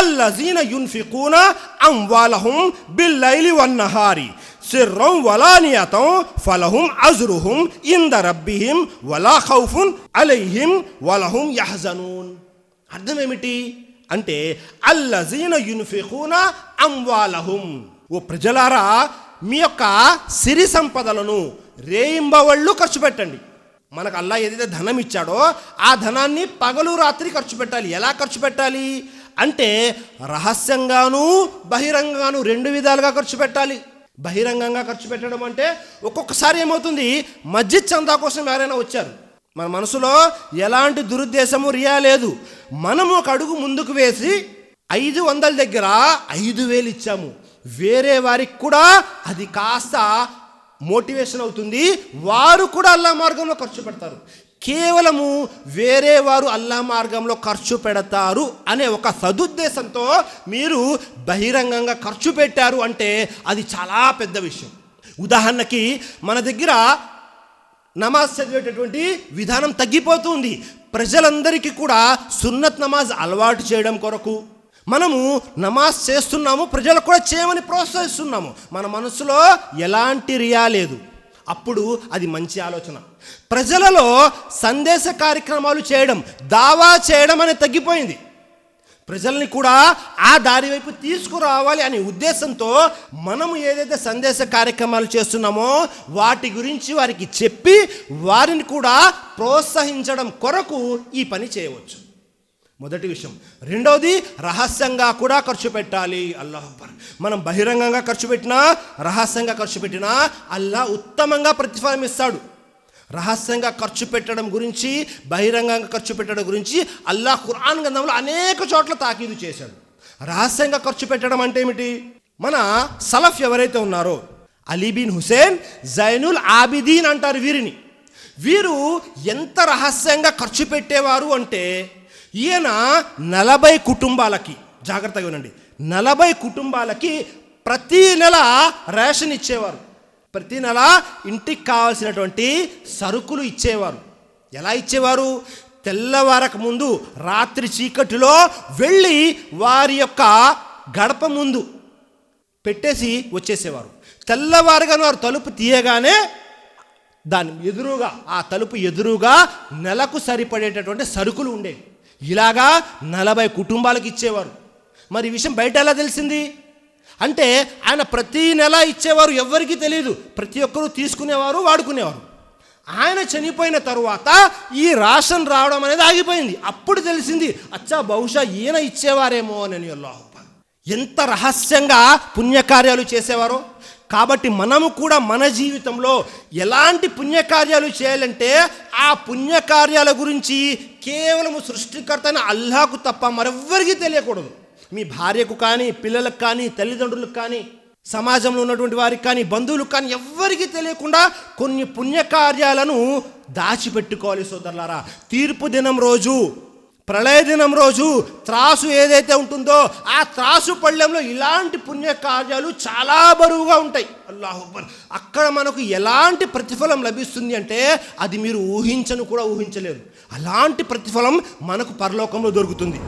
అల్లజీన యున్ఫికూన అంవాలహుం బిల్లైలి వన్నహారి సిర్రం వలానియతం ఫలహుం అజ్రుహుం ఇంద రబ్బిహిం వలా ఖౌఫున్ అలైహిం వలహుం యహజనూన్ అర్థమేమిటి? అంటే అల్లజీన యున్ఫికూన అంవాలహుం ఓ ప్రజలారా మీ యొక్క సిరి సంపదలను రేయింబవళ్ళు ఖర్చు పెట్టండి. మనకు అల్లా ఏదైతే ధనం ఇచ్చాడో ఆ ధనాన్ని పగలు రాత్రి ఖర్చు పెట్టాలి. ఎలా ఖర్చు పెట్టాలి? అంటే రహస్యంగాను బహిరంగంగాను రెండు విధాలుగా ఖర్చు పెట్టాలి. బహిరంగంగా ఖర్చు పెట్టడం అంటే ఒక్కొక్కసారి ఏమవుతుంది? మస్జిద్ చందా కోసం ఎవరైనా వచ్చారు. మన మనసులో ఎలాంటి దురుద్దేశము రియా లేదు. మనము ఒక అడుగు ముందుకు వేసి ఐదు వందల దగ్గర ఐదు వేలు ఇచ్చాము. వేరే వారికి కూడా అది కాస్త మోటివేషన్ అవుతుంది. వారు కూడా అల్లా మార్గంలో ఖర్చు పెడతారు. కేవలము వేరే వారు అల్లా మార్గంలో ఖర్చు పెడతారు అనే ఒక సదుద్దేశంతో మీరు బహిరంగంగా ఖర్చు పెట్టారు అంటే అది చాలా పెద్ద విషయం. ఉదాహరణకి మన దగ్గర నమాజ్ చదివేటటువంటి విధానం తగ్గిపోతుంది. ప్రజలందరికీ కూడా సున్నత్ నమాజ్ అలవాటు చేయడం కొరకు మనము నమాజ్ చేస్తున్నాము ప్రజలకు కూడా చేయమని ప్రోత్సహిస్తున్నాము. మన మనసులో ఎలాంటి రియా లేదు. అప్పుడు అది మంచి ఆలోచన. ప్రజలలో సందేశ కార్యక్రమాలు చేయడం దావా చేయడం అనేది తగ్గిపోయింది. ప్రజల్ని కూడా ఆ దారి వైపు తీసుకురావాలి అనే ఉద్దేశంతో మనము ఏదైతే సందేశ కార్యక్రమాలు చేస్తున్నామో వాటి గురించి వారికి చెప్పి వారిని కూడా ప్రోత్సహించడం కొరకు ఈ పని చేయవచ్చు. మొదటి విషయం. రెండవది రహస్యంగా కూడా ఖర్చు పెట్టాలి. అల్లాహ్ అక్బర్. మనం బహిరంగంగా ఖర్చు పెట్టినా రహస్యంగా ఖర్చు పెట్టినా అల్లా ఉత్తమంగా ప్రతిఫలం ఇస్తాడు. రహస్యంగా ఖర్చు పెట్టడం గురించి బహిరంగంగా ఖర్చు పెట్టడం గురించి అల్లాహ్ ఖురాన్ గంధంలో అనేక చోట్ల తాకీదు చేశాడు. రహస్యంగా ఖర్చు పెట్టడం అంటే ఏమిటి? మన సలఫ్ ఎవరైతే ఉన్నారో అలీబిన్ హుసేన్ జైనుల్ ఆబిదీన్ అంటారు వీరిని. వీరు ఎంత రహస్యంగా ఖర్చు పెట్టేవారు అంటే ఈయన నలభై కుటుంబాలకి జాగ్రత్తగా వినండి నలభై కుటుంబాలకి ప్రతి నెల రేషన్ ఇచ్చేవారు. ప్రతి నెల ఇంటికి కావాల్సినటువంటి సరుకులు ఇచ్చేవారు. ఎలా ఇచ్చేవారు? తెల్లవారక ముందు రాత్రి చీకటిలో వెళ్ళి వారి యొక్క గడప ముందు పెట్టేసి వచ్చేసేవారు. తెల్లవారుగాను వారు తలుపు తీయగానే దాని ఎదురుగా ఆ తలుపు ఎదురుగా నెలకు సరిపడేటటువంటి సరుకులు ఉండేవి. ఇలాగా నలభై కుటుంబాలకు ఇచ్చేవారు. మరి ఈ విషయం బయట ఎలా తెలిసింది? అంటే ఆయన ప్రతి నెల ఇచ్చేవారు ఎవ్వరికీ తెలియదు ప్రతి ఒక్కరూ తీసుకునేవారు వాడుకునేవారు. ఆయన చనిపోయిన తరువాత ఈ రాషన్ రావడం అనేది ఆగిపోయింది. అప్పుడు తెలిసింది అచ్చా బహుశా ఈయన ఇచ్చేవారేమో అని అల్లాహ్ ఎంత రహస్యంగా పుణ్యకార్యాలు చేసేవారో కాబట్టి మనము కూడా మన జీవితంలో ఎలాంటి పుణ్యకార్యాలు చేయాలంటే ఆ పుణ్యకార్యాల గురించి కేవలం సృష్టికర్త అల్లాకు తప్ప మరెవ్వరికీ తెలియకూడదు. మీ భార్యకు కానీ పిల్లలకు కానీ తల్లిదండ్రులకు కానీ సమాజంలో ఉన్నటువంటి వారికి కానీ బంధువులకు కానీ ఎవ్వరికీ తెలియకుండా కొన్ని పుణ్యకార్యాలను దాచిపెట్టుకోవాలి సోదరులారా. తీర్పు దినం రోజు ప్రళయదినం రోజు త్రాసు ఏదైతే ఉంటుందో ఆ త్రాసు పళ్ళెంలో ఇలాంటి పుణ్యకార్యాలు చాలా బరువుగా ఉంటాయి. అల్లాహు అక్కడ మనకు ఎలాంటి ప్రతిఫలం లభిస్తుంది అంటే అది మీరు ఊహించను కూడా ఊహించలేరు. అలాంటి ప్రతిఫలం మనకు పరలోకంలో దొరుకుతుంది.